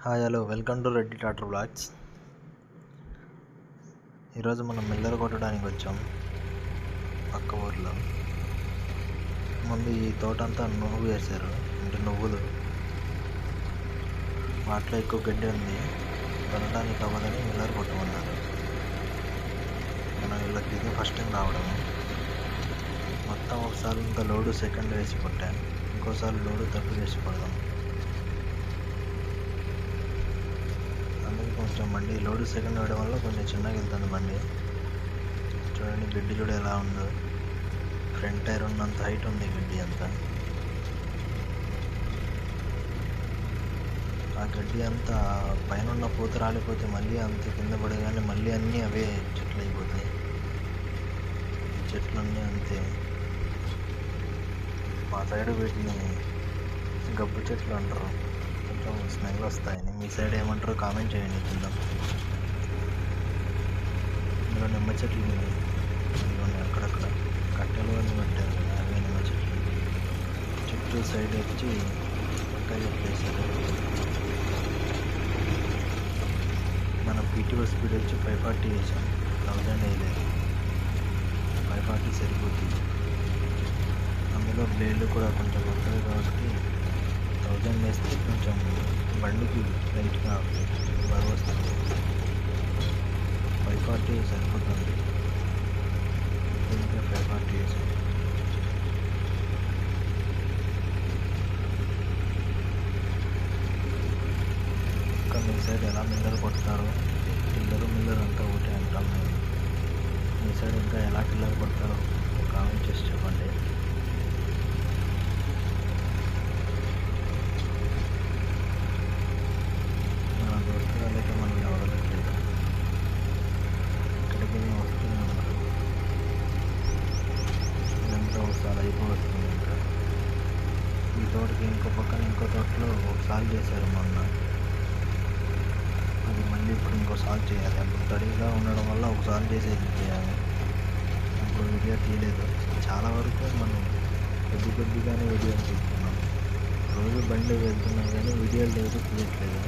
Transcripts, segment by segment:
Hi hello welcome to Reddy Tatar blogs ఈరోజు మనం Miller కొట్టడానికి వచ్చాం. పక్క ఊర్లో. ముందు ఈ తోట అంతా నువ్వు వేశారు. అంటే నువ్వులు. వాటిలో ఎక్కువ గడ్డి ఉంది. కొనడానికి అవ్వదని మిల్లర్ కొట్టమన్నారు. మనం వీళ్ళకి ఇది ఫస్ట్ టైం రావడం. మొత్తం ఒకసారి ఇంకా లోడు సెకండ్ వేసి కొట్టాను. ఇంకోసారి లోడు తప్పు వేసి కొడదాం. కొంచెం బండి లోడ్ సెకండ్ వేయడం వల్ల కొంచెం చిన్నగా వెళ్తుంది బండి. చూడండి గడ్డి చూడ ఎలా ఉందో. ఫ్రంట్ టైర్ ఉన్నంత హైట్ ఉంది గడ్డి అంతా. ఆ గడ్డి అంతా పైన ఉన్న పూత రాలిపోతే మళ్ళీ అంత కింద పడగానే మళ్ళీ అన్నీ అవే చెట్లు అయిపోతాయి. చెట్లన్నీ చెట్లు అన్నీ అంతే. మా సైడ్ వీటిని గబ్బు చెట్లు అంటారు. కొంచెం స్మెల్ వస్తాయి. మీ సైడ్ ఏమంటారో కామెంట్ చేయండి కింద. ఇందులో నిమ్మ చెట్లు ఉన్నాయి. ఇదిగోండి అక్కడక్కడ కట్టెలు అని పెట్టారు కదా అవే నిమ్మ చెట్లు. చుట్టూ సైడ్ వచ్చి పక్క మనం మన పీటీఓ స్పీడ్ వచ్చి ఫైవ్ ఫార్టీ వేసాం థౌజండ్ వేయలేదు. ఫైవ్ ఫార్టీ సరిపోతుంది. అందులో బ్లేడ్లు కూడా కొంచెం కొత్తవి కాబట్టి థౌజండ్ వేస్తే కొంచెం బండికి లైట్గా బరువు వస్తుంది ఫైవ్ ఫార్టీ సరిపోతుంది. ఇంకా ఫైవ్ ఫార్టీ వేసాం ఇంకా మీ సైడ్ ఎలా మిల్లర్ కొడతారో టిల్లరు మిల్లర్ అంతా ఒకటే అంటాం మేము మీ సైడ్ ఇంకా ఎలా టిల్లర్ కొడతారో కామెంట్ చేసి చెప్పండి మన దోస్తు వాళ్ళైతే మనల్ని వదలట్లేదు ఇక్కడికి మేము వస్తూనే ఉన్నాం ఇదంతా ఒకసారి అయిపోతుంది ఇంకా ఈ తోటకి ఇంకో పక్కన ఇంకో తోటలో ఒకసారి చేశారు మొన్న అది సాల్వ్ చేయాలి. అప్పుడు తడిగా ఉండడం వల్ల ఒకసారి చేసేది చేయాలి. ఇప్పుడు వీడియో తీయలేదు. చాలా వరకు మనం కొద్ది కొద్దిగానే వీడియోలు తీస్తున్నాం. రోజు బండి వెళ్తున్నాం కానీ వీడియోలు లేదు తీయట్లేదు.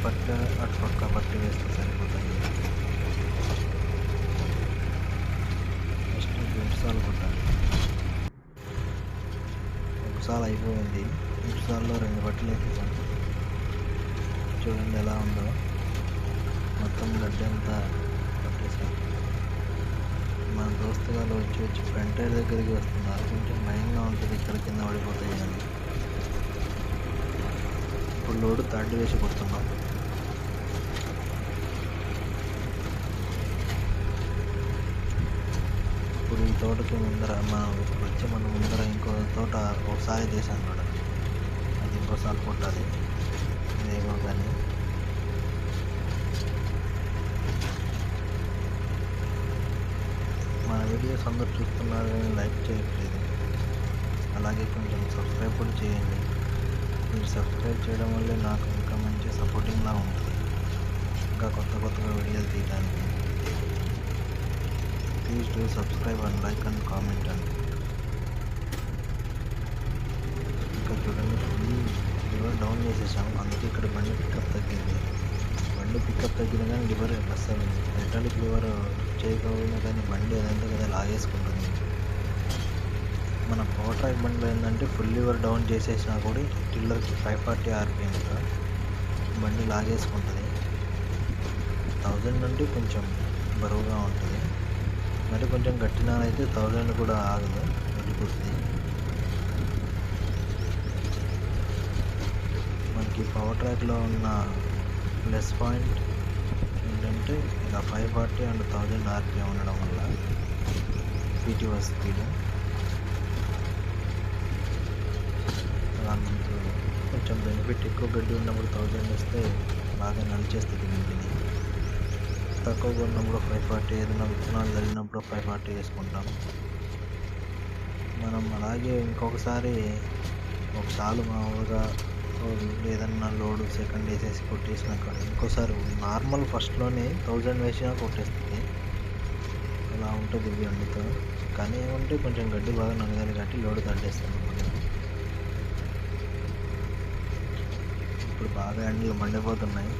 ఈ పట్ట అటు పక్క పట్ట వేస్తే సరిపోతుంది నెక్స్ట్ బెడ్సాలు కొట్టాలి. ఒకసారి అయిపోయింది. ఇటుసార్లో రెండు బట్టలు వేసేసాను. చూడండి ఎలా ఉందో. మొత్తం గడ్డి అంతా పట్టేసాను మన దోస్తు వాళ్ళు వచ్చి వచ్చి ఫ్రంట్ టైర్ దగ్గరికి వస్తున్నారు. కొంచెం భయంగా ఉంటుంది. ఇక్కడ కింద పడిపోతాయి అని. ఇప్పుడు లోడు థర్డ్ వేసి కొడుతున్నాం ఇప్పుడు ఈ తోటకి ముందర మనం వచ్చి మన ముందర ఇంకో తోట ఒకసారి చేశాను కూడా అది ఇంకోసారి కొట్టాలి. ఇదేమో కానీ. మన వీడియోస్ అందరు చూస్తున్నారు కానీ లైక్ చేయట్లేదు. అలాగే కొంచెం సబ్స్క్రైబ్ కూడా చేయండి. మీరు సబ్స్క్రైబ్ చేయడం వల్లే నాకు ఇంకా మంచి సపోర్టింగ్లా ఉంటుంది. ఇంకా కొత్త కొత్తగా వీడియోలు తీయడానికి. Please do subscribe and like and comment అండి ఇంకా చూడండి ఫుల్ లివర్ డౌన్ చేసేసాము అందుకే ఇక్కడ బండి పికప్ తగ్గింది. బండి పికప్ తగ్గిన కానీ లివర్ బస్ అయింది. హైడ్రాలిక్ లివర్ చేయకపోయినా కానీ బండి అదంతా కదా లాగేసుకుంటుంది. మన పవర్ ట్రాక్ బండిలో ఏంటంటే ఫుల్ లివర్ డౌన్ చేసేసినా కూడా టిల్లర్కి ఫైవ్ ఫార్టీ ఆర్పిఎం బండి లాగేసుకుంటుంది. థౌజండ్ నుండి కొంచెం బరువుగా ఉంటుంది. మరి కొంచెం గట్టిన అయితే థౌజండ్ కూడా ఆగదు. వెళ్ళిపోతుంది మనకి పవర్ ట్రాక్లో ఉన్న ప్లస్ పాయింట్ ఏంటంటే ఇలా five forty and thousand RPM ఉండడం వల్ల పీటీఓ స్పీడ్ అలా మీకు కొంచెం బెనిఫిట్ ఎక్కువ గడ్డి ఉన్నప్పుడు థౌజండ్ వస్తే బాగా నడిచేస్తుంది ఇంటిని తక్కువగా ఉన్నప్పుడు ఫైవ్ ఫార్టీ ఏదైనా విత్తనాలు చల్లినప్పుడు ఫైవ్ ఫార్టీ వేసుకుంటాం. మనం అలాగే ఇంకొకసారి ఒకసారి మామూలుగా ఏదన్నా లోడ్ సెకండ్ వేసేసి కొట్టేసినాక ఇంకోసారి నార్మల్ ఫస్ట్లోనే థౌజండ్ వేసినా కొట్టేస్తుంది. అలా ఉంటుంది ఇవి కానీ ఏమంటే కొంచెం గడ్డి బాగా నలగాలి కాబట్టి లోడ్ తట్టేస్తాను ఇప్పుడు బాగా ఎండలు మండిపోతున్నాయి.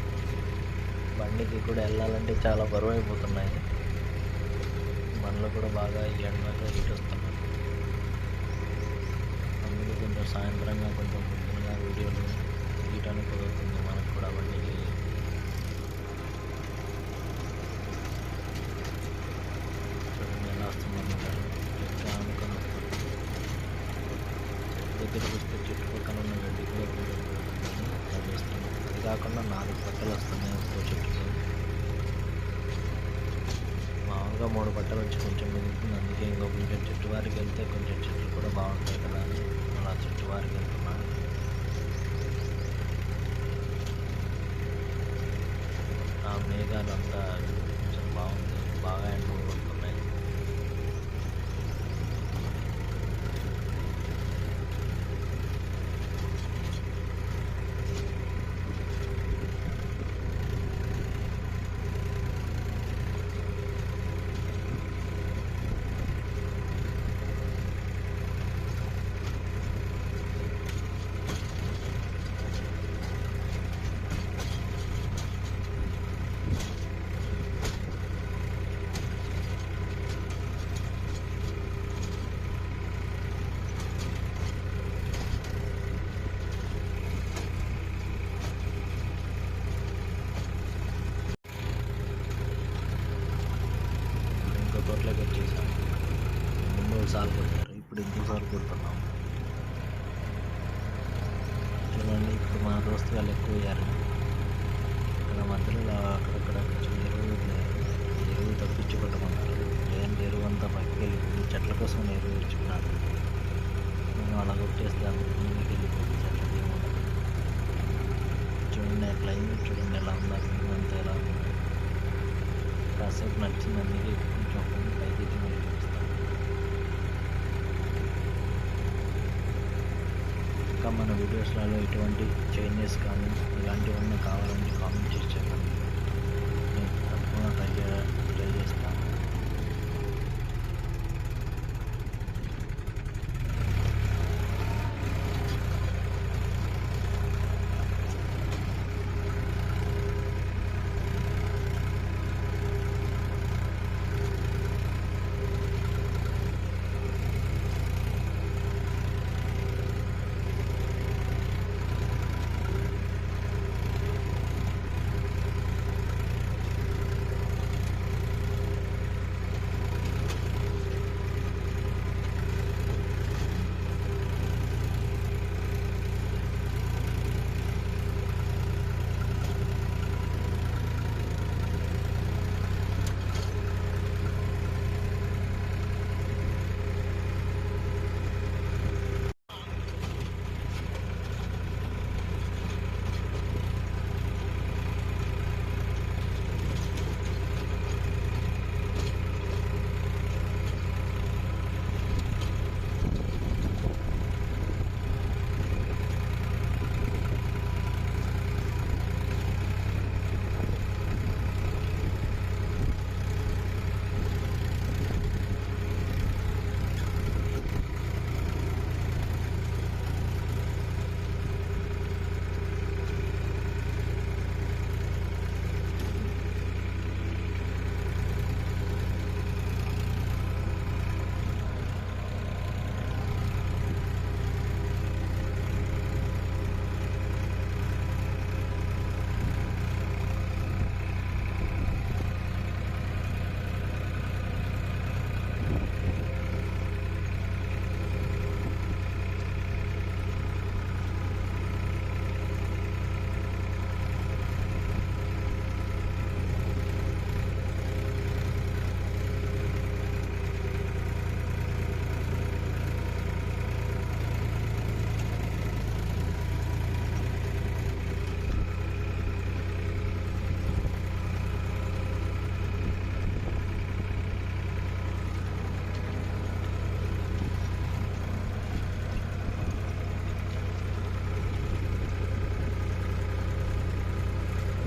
బండికి కూడా వెళ్ళాలంటే చాలా బరువు అయిపోతున్నాయి బండ్లు కూడా బాగా ఈ ఇటు హీట్ వస్తున్నాయి అందుకే కొంచెం సాయంత్రంగా కొంచెం పొద్దునగా వీడియోలు తీయటానికి కుదురుతుంది. మనకు కూడా బండికి చూడండి ఎలా వస్తుందన్నమాట చెట్టు ఆనుకొని వస్తుంది దగ్గరికి వస్తే చెట్టు పక్కన ఉన్న గడ్డి కూడా కొంచెం పోతుందని అలా చేస్తున్నాం అది కాకుండా నాలుగు బట్టలు వస్తున్నాయి ఒక్కో చెట్టుకి మామూలుగా మూడు బట్టలు వచ్చి కొంచెం మిగులుతుంది. అందుకే ఇంకో కొంచెం చెట్టు వారికి వెళ్తే కొంచెం చెట్లు కూడా బాగుంటాయి కదా అని అలా చెట్టు వారికి వెళ్తున్నాను. ఆ మేఘాలంతా అంతా కొంచెం బాగుంది బాగా ఎండలు కొడుతున్నాయి ఇంకో తోటలోకి వచ్చేసాం ముందు ఒకసారి కొట్టారు ఇప్పుడు ఇంకోసారి కొడుతున్నాం చూడండి ఇప్పుడు మన దోస్తు వాళ్ళు ఎక్కువ అయ్యారు ఇక్కడ మధ్యలో ఇలా అక్కడక్కడ కొంచెం ఎరువు ఎరువు తప్పించుకోవటమన్నారు లేదంటే ఎరువు అంతా పక్కకి వెళ్ళిపోయి చెట్ల కోసం ఎరువు ఇచ్చుకున్నారు మేము అలా కొట్టేస్తే అంత ముందుకు వెళ్ళిపోతుంది చెట్లకి ఏముండదు చూడండి క్లైమేట్ చూడండి ఎలా ఉందా వ్యూ అంతా ఎలా ఉంది కాసేపు నడిచింది అందుకే కొంచెం ఫోన్ పైకి ఎత్తి మళ్ళీ చూపిస్తాను ఇంకా మన వీడియోస్లలో ఎటువంటి చేంజెస్ కానీ ఇలాంటివన్నీ కావాలంటే కామెంట్ చేసి చెప్పండి. నేను తప్పకుండా ట్రై ట్రై చేస్తాను.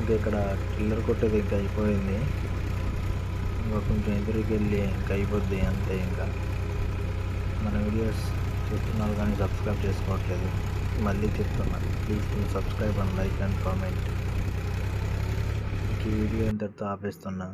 ఇంకా ఇక్కడ కిల్లర్ కొట్టేది ఇంకా అయిపోయింది. ఇంకా కొంచెం ఎదురుకి వెళ్ళి ఇంకా అయిపోద్ది అంతే ఇంకా. మన వీడియోస్ చూస్తున్నారు కానీ సబ్స్క్రైబ్ చేసుకోవట్లేదు. మళ్ళీ చెప్తున్నా please subscribe and like and comment ఈ వీడియో ఇంతటితో ఆపేస్తున్నా.